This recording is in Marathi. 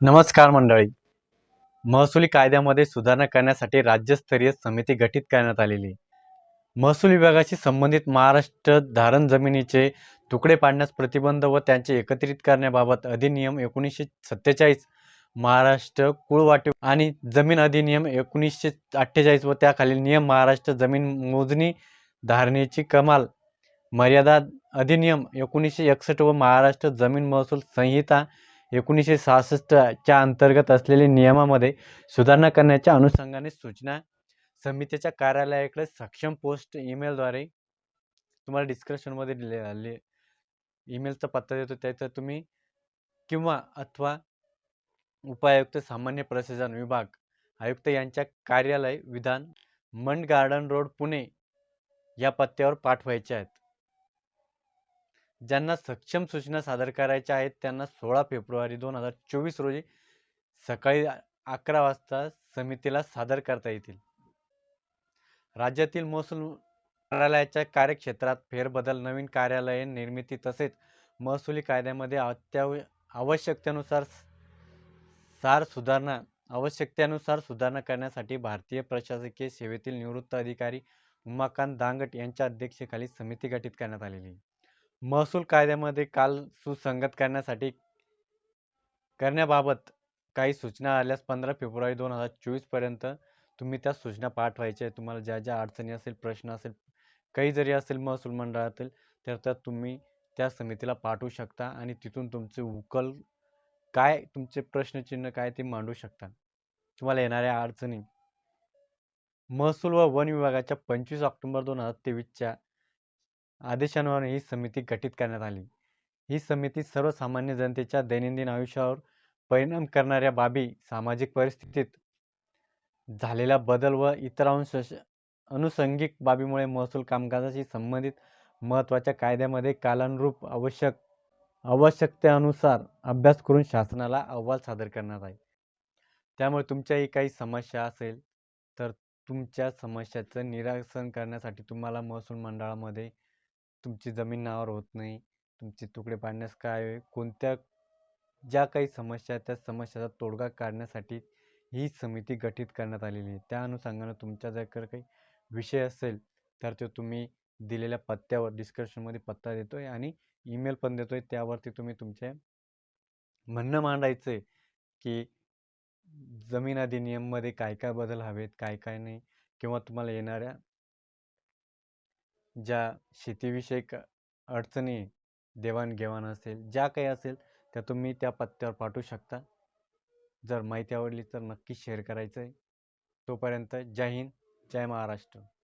नमस्कार मंडळी. महसुली कायद्यामध्ये सुधारणा करण्यासाठी राज्यस्तरीय समिती गठीत करण्यात आलेली महसूल विभागाशी संबंधित महाराष्ट्र धारण जमिनीचे तुकडे पाडण्यास प्रतिबंध व त्यांचे एकत्रित करण्याबाबत अधिनियम एकोणीसशे सत्तेचाळीस महाराष्ट्र कुळवाटी आणि जमीन अधिनियम एकोणीसशे अठ्ठेचाळीस व त्याखालील नियम महाराष्ट्र जमीन मोजणी धारणेची कमाल मर्यादा अधिनियम एकोणीसशे एकसष्ट व महाराष्ट्र जमीन महसूल संहिता एकोणीसशे सहासष्टच्या अंतर्गत असलेल्या नियमामध्ये सुधारणा करण्याच्या अनुषंगाने सूचना समितीच्या कार्यालयाकडे सक्षम पोस्ट ईमेलद्वारे तुम्हाला डिस्क्रिप्शनमध्ये दिले ईमेलचा पत्ता देतो त्याचा तुम्ही किंवा अथवा उपायुक्त सामान्य प्रशासन विभाग आयुक्त यांच्या कार्यालय विधान मंड गार्डन रोड पुणे या पत्त्यावर पाठवायचे आहेत. ज्यांना सक्षम सूचना सादर करायच्या आहेत त्यांना सोळा फेब्रुवारी दोन हजार चोवीस रोजी सकाळी अकरा वाजता समितीला सादर करता येतील राज्यातील महसूल कार्यालयाच्या कार्यक्षेत्रात फेरबदल नवीन कार्यालये निर्मिती तसेच महसुली कायद्यामध्ये अत्याव आवश्यकतेनुसार सार सुधारणा आवश्यकतेनुसार सुधारणा करण्यासाठी भारतीय प्रशासकीय सेवेतील निवृत्त अधिकारी उमाकांत दांगट यांच्या अध्यक्षतेखाली समिती गठीत करण्यात आलेली आहे. महसूल कायद्यामध्ये काल सुसंगत करण्यासाठी करण्याबाबत काही सूचना आल्यास पंधरा फेब्रुवारी दोन हजार चोवीसपर्यंत तुम्ही त्या सूचना पाठवायच्या आहे तुम्हाला ज्या ज्या अडचणी असेल प्रश्न असेल काही जरी असेल महसूल मंडळातील तर त्या तुम्ही त्या समितीला पाठवू शकता आणि तिथून तुमचे उकल काय तुमचे प्रश्नचिन्ह काय ते मांडू शकता. तुम्हाला येणाऱ्या अडचणी महसूल व वन विभागाच्या पंचवीस ऑक्टोबर दोन हजार तेवीसच्या आदेशांवर ही समिती गठीत करण्यात आली. ही समिती सर्वसामान्य जनतेच्या दैनंदिन आयुष्यावर परिणाम करणाऱ्या बाबी सामाजिक परिस्थितीत झालेला बदल व इतर अंश अनुषंगिक बाबीमुळे महसूल कामकाजाशी संबंधित महत्त्वाच्या कायद्यामध्ये कालानुरूप आवश्यक आवश्यकतेनुसार अभ्यास करून शासनाला अहवाल सादर करणार आहे. त्यामुळे तुमच्याही काही समस्या असेल तर तुमच्या समस्याचं निरासन करण्यासाठी तुम्हाला महसूल मंडळामध्ये तुमची जमीन नावावर होत नाही. तुमचे तुकडे पाडण्यास काय कोणत्या ज्या काही समस्या आहेत त्या समस्याचा तोडगा काढण्यासाठी ही समिती गठीत करण्यात आलेली आहे. त्या अनुषंगानं तुमच्या जर का काही विषय असेल तर तो तुम्ही दिलेल्या पत्त्यावर डिस्क्रिप्शनमध्ये पत्ता देतो आहे आणि ईमेल पण देतो आहे त्यावरती तुम्ही तुमचे म्हणणं मांडायचं आहे की जमीन अधिनियममध्ये काय काय बदल हवेत काय काय नाही किंवा तुम्हाला येणाऱ्या ज्या शेतीविषयक अडचणी देवाणघेवाण असेल ज्या काही असेल त्या तुम्ही त्या पत्त्यावर पाठवू शकता. जर माहिती आवडली तर नक्की शेअर करायचं आहे तोपर्यंत जय हिंद जय महाराष्ट्र.